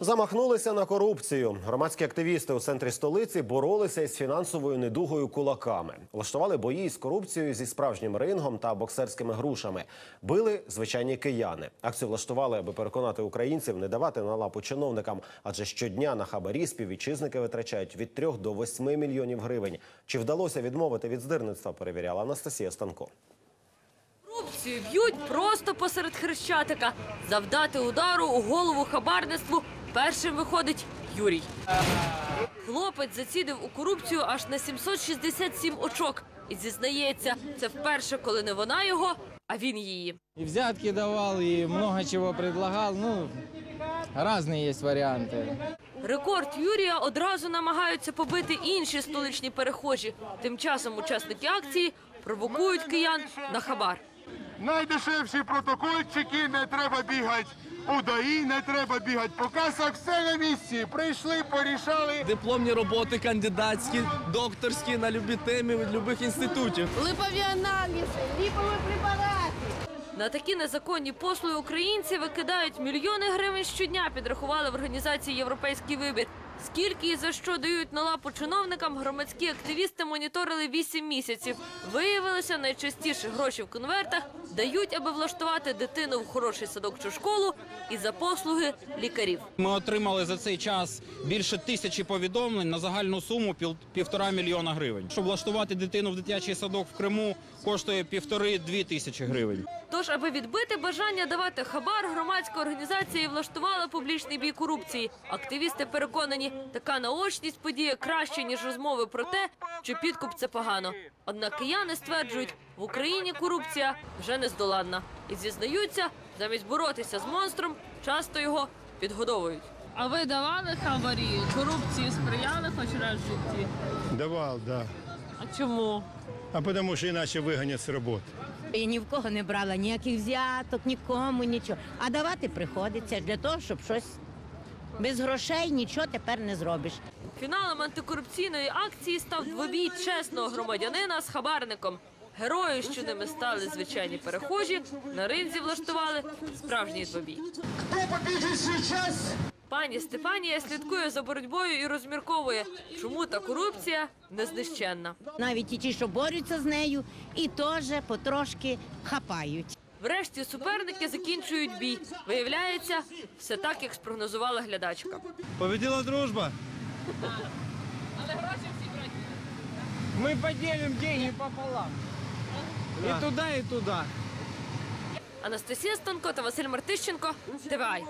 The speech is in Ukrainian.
Замахнулися на корупцію. Громадські активісти у центрі столиці боролися із фінансовою недугою кулаками. Влаштували бої з корупцією зі справжнім рингом та боксерськими грушами. Били звичайні кияни. Акцію влаштували, аби переконати українців не давати на лапу чиновникам, адже щодня на хабарі співвітчизники витрачають від 3 до 8 мільйонів гривень. Чи вдалося відмовити від здирництва? Перевіряла Анастасія Станко. Корупцію б'ють просто посеред хрещатика. Завдати удару у голову хабарництву першим виходить Юрій. Хлопець зацідив у корупцію аж на 767 очок. І зізнається, це вперше, коли не вона його, а він її. И взятки давал, и много чего предлагал. Ну, разные есть варианты. Рекорд Юрія одразу намагаються побити інші столичні перехожі. Тим часом учасники акції провокують киян на хабар. Найдешевші протокольчики, не треба бігати у ДАІ, не треба бігати по касах, все на місці. Прийшли, порішали. дипломні роботи кандидатські, докторські на любі теми від любих інститутів. липові аналізи, ліпові препарати. На такі незаконні послуги українці викидають мільйони гривень щодня, підрахували в організації Європейський вибір. Скільки і за що дають на лапу чиновникам, громадські активісти моніторили 8 місяців. Виявилося, найчастіше гроші в конвертах дають, аби влаштувати дитину в хороший садок чи школу і за послуги лікарів. Ми отримали за цей час більше тисячі повідомлень на загальну суму пів- півтора мільйона гривень. Щоб влаштувати дитину в дитячий садок в Криму, коштує півтори-дві тисячі гривень. Тож, аби відбити бажання давати хабар, громадська організація влаштувала публічний бій корупції. Активісти переконані, така наочність подіє краще ніж розмови про те, що підкуп це погано. Однак кияни стверджують, в Україні корупція вже нездоланна і зізнаються, замість боротися з монстром, часто його підгодовують. А ви давали хабарі? Корупції сприяли хоч раз в житті? Давал, да. А чому? А потому что иначе выгонят с работы. Я ні в кого не брала ніяких взяток, нікому нічого. А давати приходиться для того, щоб щось без грошей нічого тепер не зробиш. Фіналом антикорупційної акції став двобій чесного громадянина з хабарником. Герої, що ними стали звичайні перехожі, на ринзі влаштували справжній двобій. Хто побіжить зараз? Пані Стефанія слідкує за боротьбою і розмірковує, чому та корупція незнищенна. Навіть і ті, що борються з нею, і теж потрошки хапають. Врешті суперники закінчують бій. Виявляється, все так, як спрогнозувала глядачка. Победила дружба. Мы поделим деньги пополам. И туда, и туда. Анастасія Станко та Василь Мартищенко. ТВАЙ.